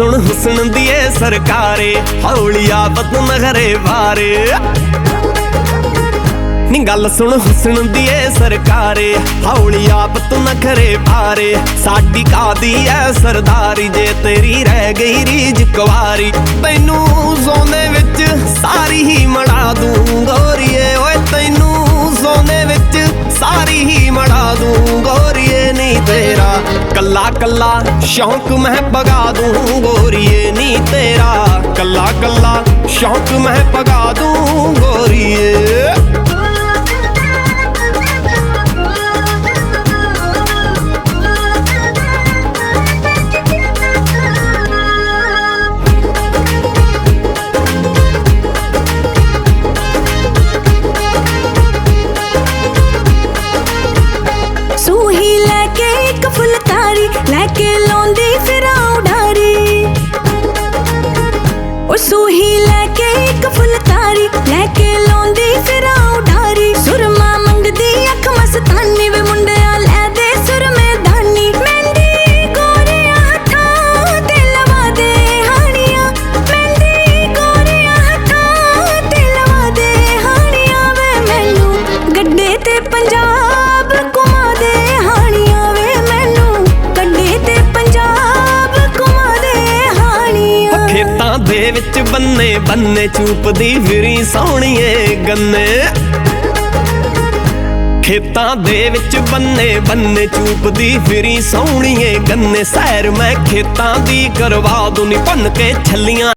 ਸੁਣ ਹੁਸਨ ਦੀ ਏ ਸਰਕਾਰੇ ਹੌਲੀ ਆਫਤ ਨਗਰੇ ਵਾਰੇ। ਨੀ ਗੱਲ ਸੁਣ ਹੁਸਨ ਦੀ ਏ ਸਰਕਾਰੇ ਹੌਲੀ ਆਫਤ ਨਖਰੇ ਪਾਰੇ। ਸਾਡੀ ਕਾਦੀ ਐ ਸਰਦਾਰੀ, ਜੇ ਤੇਰੀ ਰਹਿ ਗਈ ਰੀਜ ਕੁਵਾਰੀ। ਮੈਨੂੰ ਕੱਲਾ ਕੱਲਾ ਸ਼ੌਂਕ ਮੈਂ ਪਗਾ ਦੂੰ ਗੋਰੀਏ, ਨੀ ਤੇਰਾ। ਕੱਲਾ ਕੱਲਾ ਸ਼ੌਂਕ ਮੈਂ ਪਗਾ ਦੂੰ ਗੋਰੀਏ। so he. ਦੇ ਵਿੱਚ ਬੰਨੇ ਬੰਨੇ ਚੂਪਦੀ ਫਿਰੀ ਸੋਹਣੀਏ ਗੰਨੇ। ਖੇਤਾਂ ਦੇ ਵਿੱਚ ਬੰਨੇ ਬੰਨੇ ਚੂਪਦੀ ਫਿਰੀ ਸੋਹਣੀਏ ਗੰਨੇ। ਸੈਰ ਮੈਂ ਖੇਤਾਂ ਦੀ ਕਰਵਾ ਦੂੰ ਨੀ ਭੰਨ ਕੇ ਛੱਲੀਆਂ।